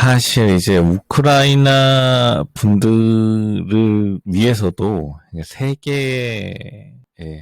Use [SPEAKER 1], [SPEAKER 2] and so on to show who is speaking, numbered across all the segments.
[SPEAKER 1] 사실 이제 우크라이나 분들을 위해서도 세계의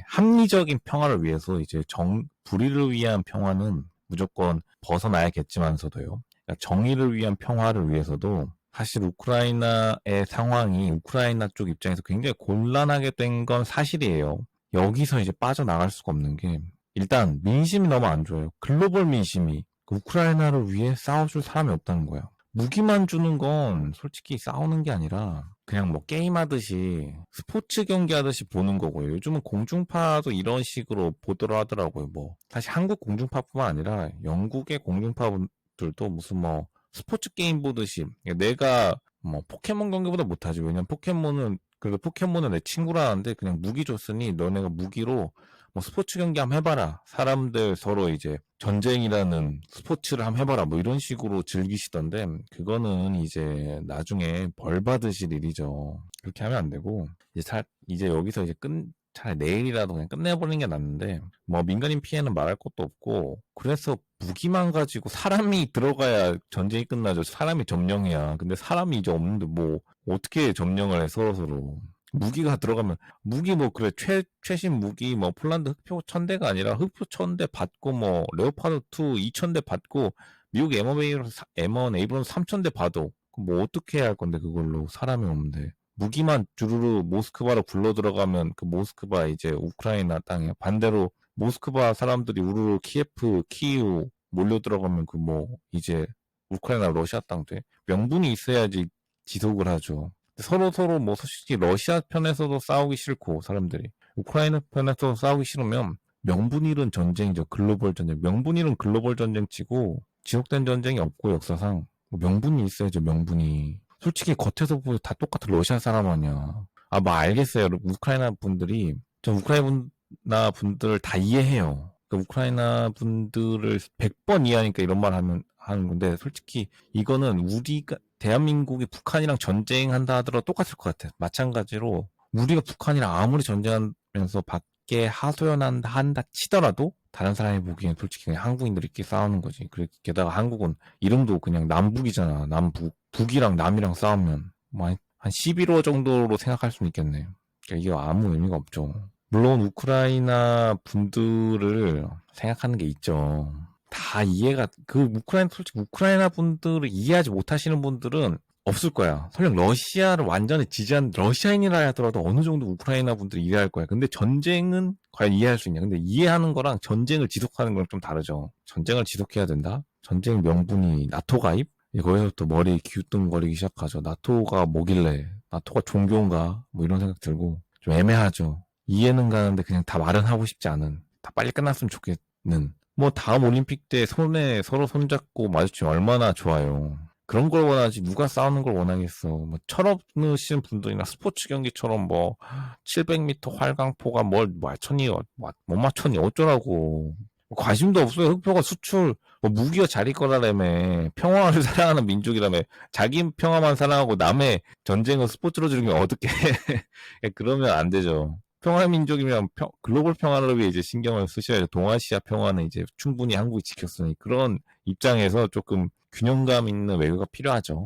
[SPEAKER 1] 합리적인 평화를 위해서 이제 정, 불의를 위한 평화는 무조건 벗어나야겠지만서도요. 그러니까 정의를 위한 평화를 위해서도 사실 우크라이나의 상황이 우크라이나 쪽 입장에서 굉장히 곤란하게 된 건 사실이에요. 여기서 이제 빠져나갈 수가 없는 게 일단 민심이 너무 안 좋아요. 글로벌 민심이 그 우크라이나를 위해 싸워줄 사람이 없다는 거야. 무기만 주는 건 솔직히 싸우는 게 아니라 그냥 뭐 게임하듯이 스포츠 경기 하듯이 보는 거고요. 요즘은 공중파도 이런 식으로 보도를 하더라고요. 뭐 사실 한국 공중파뿐만 아니라 영국의 공중파들도 무슨 뭐 스포츠 게임 보듯이 내가 뭐 포켓몬 경기보다 못하지. 왜냐면 포켓몬은 그래도 포켓몬은 내 친구라는데 그냥 무기 줬으니 너네가 무기로 뭐 스포츠 경기 한번 해봐라. 사람들 서로 이제 전쟁이라는 스포츠를 한번 해봐라. 뭐 이런 식으로 즐기시던데 그거는 이제 나중에 벌 받으실 일이죠. 그렇게 하면 안 되고 이제 차, 이제 여기서 이제 끝 차라리 내일이라도 그냥 끝내버리는 게 낫는데 뭐 민간인 피해는 말할 것도 없고 그래서 무기만 가지고 사람이 들어가야 전쟁이 끝나죠. 사람이 점령이야. 근데 사람이 이제 없는데 뭐 어떻게 점령을 해 서로 서로. 무기가 들어가면 무기 뭐 그래 최 최신 무기 뭐 폴란드 흑표 천대가 아니라 흑표 천대 받고 뭐 레오파드 2 2천대 받고 미국 M1 에이브럼 M1 에이브럼 3천대 받어 뭐 어떻게 해야 할 건데 그걸로 사람이 없는데 무기만 주르르 모스크바로 굴러 들어가면 그 모스크바 이제 우크라이나 땅에 반대로 모스크바 사람들이 우르르 키예프 키이우 몰려 들어가면 그 뭐 이제 우크라이나 러시아 땅 돼 명분이 있어야지 지속을 하죠. 서로 서로 뭐 솔직히 러시아 편에서도 싸우기 싫고 사람들이 우크라이나 편에서 싸우기 싫으면 명분 잃은 전쟁이죠. 글로벌 전쟁. 명분 잃은 글로벌 전쟁치고 지속된 전쟁이 없고 역사상. 뭐 명분이 있어야죠 명분이. 솔직히 겉에서 보면 다 똑같은 러시아 사람 아니야. 아 뭐 알겠어요. 우크라이나 분들이 저 우크라이나 분들 다 이해해요. 그러니까 우크라이나 분들을 100번 이해하니까 이런 말 하면 하는 건데 솔직히 이거는 우리가 대한민국이 북한이랑 전쟁한다 하더라도 똑같을 것 같아. 마찬가지로 우리가 북한이랑 아무리 전쟁하면서 밖에 하소연한다 한다 치더라도 다른 사람이 보기엔 솔직히 그냥 한국인들끼리 싸우는 거지. 게다가 한국은 이름도 그냥 남북이잖아. 남북. 북이랑 남이랑 싸우면 뭐한 11호 정도로 생각할 수는 있겠네. 그러니까 이게 아무 의미가 없죠. 물론 우크라이나 분들을 생각하는 게 있죠. 다 이해가 그 우크라이나 솔직히 우크라이나 분들을 이해하지 못하시는 분들은 없을 거야. 설령 러시아를 완전히 지지한 러시아인이라 하더라도 어느 정도 우크라이나 분들이 이해할 거야. 근데 전쟁은 과연 이해할 수 있냐? 근데 이해하는 거랑 전쟁을 지속하는 거랑 좀 다르죠. 전쟁을 지속해야 된다. 전쟁 명분이 나토 가입? 이거에서부터 머리 기우뚱거리기 시작하죠. 나토가 뭐길래? 나토가 종교인가? 뭐 이런 생각 들고 좀 애매하죠. 이해는 가는데 그냥 다 말은 하고 싶지 않은. 다 빨리 끝났으면 좋겠는. 뭐 다음 올림픽 때 손에 서로 손잡고 마주치면 얼마나 좋아요. 그런 걸 원하지 누가 싸우는 걸 원하겠어. 뭐 철없으신 분들이나 스포츠 경기처럼 뭐 700m 활강포가 뭘 맞췄니 못 맞췄니 어쩌라고. 관심도 없어요. 흑표가 수출 뭐 무기가 자리 거라라며 평화를 사랑하는 민족이라며 자기 평화만 사랑하고 남의 전쟁을 스포츠로 즐기면 어떻게 그러면 안 되죠. 평화민족이면 평, 글로벌 평화를 위해 이제 신경을 쓰셔야죠. 동아시아 평화는 이제 충분히 한국이 지켰으니 그런 입장에서 조금 균형감 있는 외교가 필요하죠.